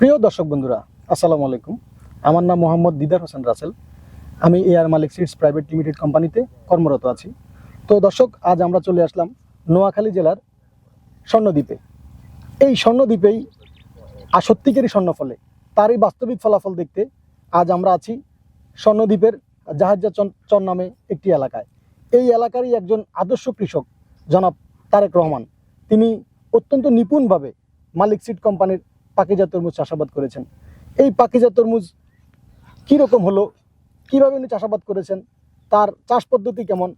প্রিয় দর্শক বন্ধুরা, আসসালামু আলাইকুম। আমার নাম মোহাম্মদ দিদার হোসেন রাসেল। আমি Air Malik Seeds Private Limited কোম্পানিতে কর্মরত আছি। তো দর্শক, আজ আমরা চলে আসলাম নোয়াখালী জেলার স্বর্ণদ্বীপে। এই স্বর্ণদ্বীপেই, আর সত্যিকারই স্বর্ণ ফলে তারই বাস্তবিক ফলাফল দেখতে আজ আমরা আছি স্বর্ণদ্বীপের জাহাজা চর নামে একটি এলাকায়। এই এলাকারই একজন আদর্শ কৃষক, জনাব তারেক রহমান। তিনি অত্যন্ত নিপুণভাবে মালিক সিট কোম্পানির পাকিজা তরমুজ চাষাবাদ করেছেন। এই পাকিজা তরমুজ কীরকম হলো? কীভাবে উনি চাষাবাদ করেছেন? তার চাষ পদ্ধতি কেমন?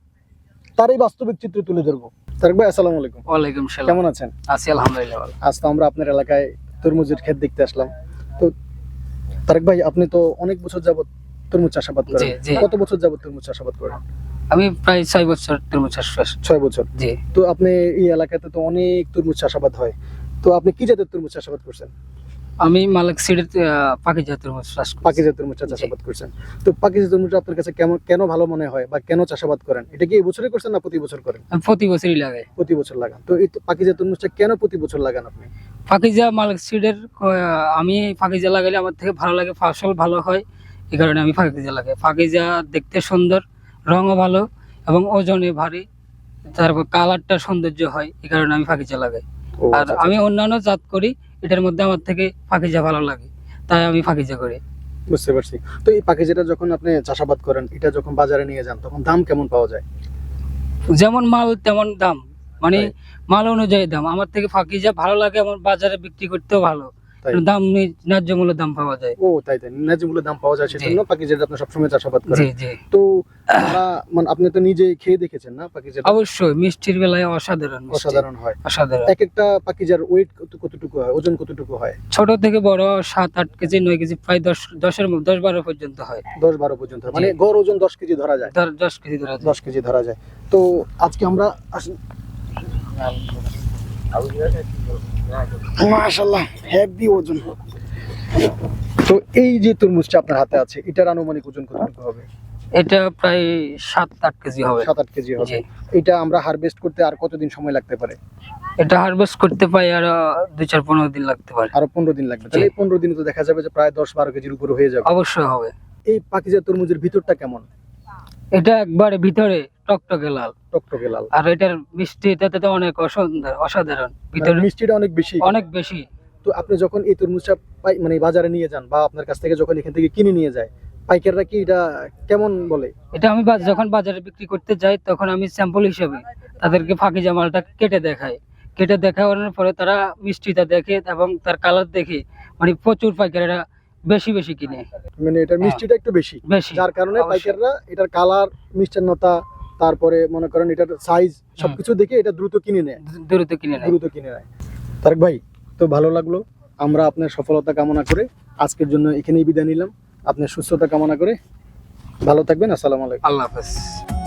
তার এই বাস্তবিক চিত্র তুলে ধরবো। তারেক ভাই আসসালামু আলাইকুম। ওয়ালাইকুম সালাম। কেমন আছেন? আছি আলহামদুলিল্লাহ আজ তো আমরা আপনার এলাকায় তরমুজের ক্ষেত দেখতে আসলাম। তো তারেক ভাই আপনি তো অনেক বছর যাবত তরমুজ চাষাবাদ করেন। কত বছর যাবত তরমুজ চাষাবাদ করেন? আমি প্রায় ছয় বছর তরমুজ চাষ ছয় বছর। জি। তো আপনি এই এলাকাতে তো অনেক তরমুজ চাষাবাদ হয়। তো আপনি কি জাতের তরমুজ চাষাবাদ করছেন? আমি মালিক সিডের পাখি জাতের তরমুজ চাষ করছি। পাকিজা তরমুজটা জি। চাষাবাদ করছেন। তো পাকিজা তরমুজটা আপনার কাছে কেমন কেন ভালো মনে হয় বা কেন চাষাবাদ করেন? এটা কি এই বছরে করছেন না প্রতি বছর করেন? আমি প্রতি বছরই লাগাই। প্রতি বছর লাগান। তো এই তো পাকিজা তরমুজটা কেন প্রতি বছর লাগান আপনি? পাখিজা মালিক সিডের আমি পাখিজা লাগাইলে আমার থেকে ভালো লাগে ফসল ভালো হয় এই কারণে আমি পাখিজা লাগাই। পাখিজা দেখতে সুন্দর রঙও ভালো এবং ওজনে ভারী তারপর কালারটা সৌন্দর্য হয় এই কারণে আমি পাখিজা লাগাই। আর আচ্ছা, আমি অন্যান্য জাত করি এটার মধ্যে আমার থেকে পাখিজা ভালো লাগে। তাই আমি পাখিজা করি। বুঝতে পারছি। তো এই পাখিজাটা যখন আপনি চাষাবাদ করেন এটা যখন বাজারে নিয়ে যান তখন দাম কেমন পাওয়া যায়? যেমন মাল তেমন দাম। মানে মাল অনুযায়ী দাম। আমার থেকে ফাঁকি যা ভালো লাগে আমার বাজারে বিক্রি করতেও ভালো। দাম ন্যায্য মূল্য দাম পাওয়া যায়। ও তাই তাই। ন্যায্য মূল্যে দাম পাওয়া যায় সেজন্য পাখিজাটা আপনি সবসময় চাষাবাদ করেন। জি তো মানে আপনি তো নিজে খেয়ে দেখেছেন না পাখিজাটা অবশ্যই মিষ্টির বেলায় অসাধারণ অসাধারণ হয়। অসাধারণ। এক একটা পাখিজার ওয়েট কতটুকু হয়? ওজন কতটুকু হয়? ছোট থেকে বড় সাত আট কেজি নয় কেজি প্রায় দশ দশের দশ বারো পর্যন্ত হয়। দশ বারো পর্যন্ত। মানে জি। গড় ওজন দশ কেজি ধরা যায়। দশ কেজি ধরা যায়। দশ কেজি ধরা যায়। তো আজকে আমরা মাশাআল্লাহ হেভি ওজন। তো এই যে তরমুজটা আপনার হাতে আছে এটার আনুমানিক ওজন কতটুকু হবে? এটা প্রায় সাত আট কেজি হবে। সাত আট কেজি হবে। এটা আমরা হারভেস্ট করতে আর কতদিন সময় লাগতে পারে? এটা হারভেস্ট করতে পাই আর দুই চার পনেরো দিন লাগতে পারে। আরও পনেরো দিন লাগবে। তাহলে পনেরো দিনে তো দেখা যাবে যে প্রায় দশ বারো কেজির উপরে হয়ে যাবে। অবশ্যই হবে। এই পাকিজা তরমুজের ভিতরটা কেমন? এটা একবারে ভিতরে টকটকে লাল। টকটকে লাল। আর এটার মিষ্টি এটাতে তো অনেক অসাধারণ। ভিতরে মিষ্টিটা অনেক বেশি। অনেক বেশি। তো আপনি যখন এই তরমুজটা পাই মানে বাজারে নিয়ে যান বা আপনার কাছ থেকে যখন এখান থেকে কিনে নিয়ে যায় পাইকাররা কি এটা কেমন বলে? এটা আমি যখন বাজারে বিক্রি করতে যাই তখন আমি স্যাম্পল হিসেবে তাদেরকে ফাঁকি জামালটা কেটে দেখাই। কেটে দেখানোর পরে তারা মিষ্টিটা দেখে এবং তার কালার দেখে মানে প্রচুর পাইকারেরা বেশি বেশি কিনে। মানে এটার মিষ্টিটা একটু বেশি। বেশি। যার কারণে হ্যাঁ। পাইকাররা এটার কালার মিষ্টান্নতা তারপরে মনে করেন এটার সাইজ সবকিছু দেখে এটা দ্রুত কিনে নেয়। দ্রুত কিনে নেয়। দ্রুত কিনে নেয়। তারেক ভাই তো ভালো লাগল। আমরা আপনার সফলতা কামনা করে আজকের জন্য এখানেই বিদায় নিলাম। আপনার সুস্থতা কামনা করে ভালো থাকবেন। আসসালামু আলাইকুম। আল্লাহ হাফেজ।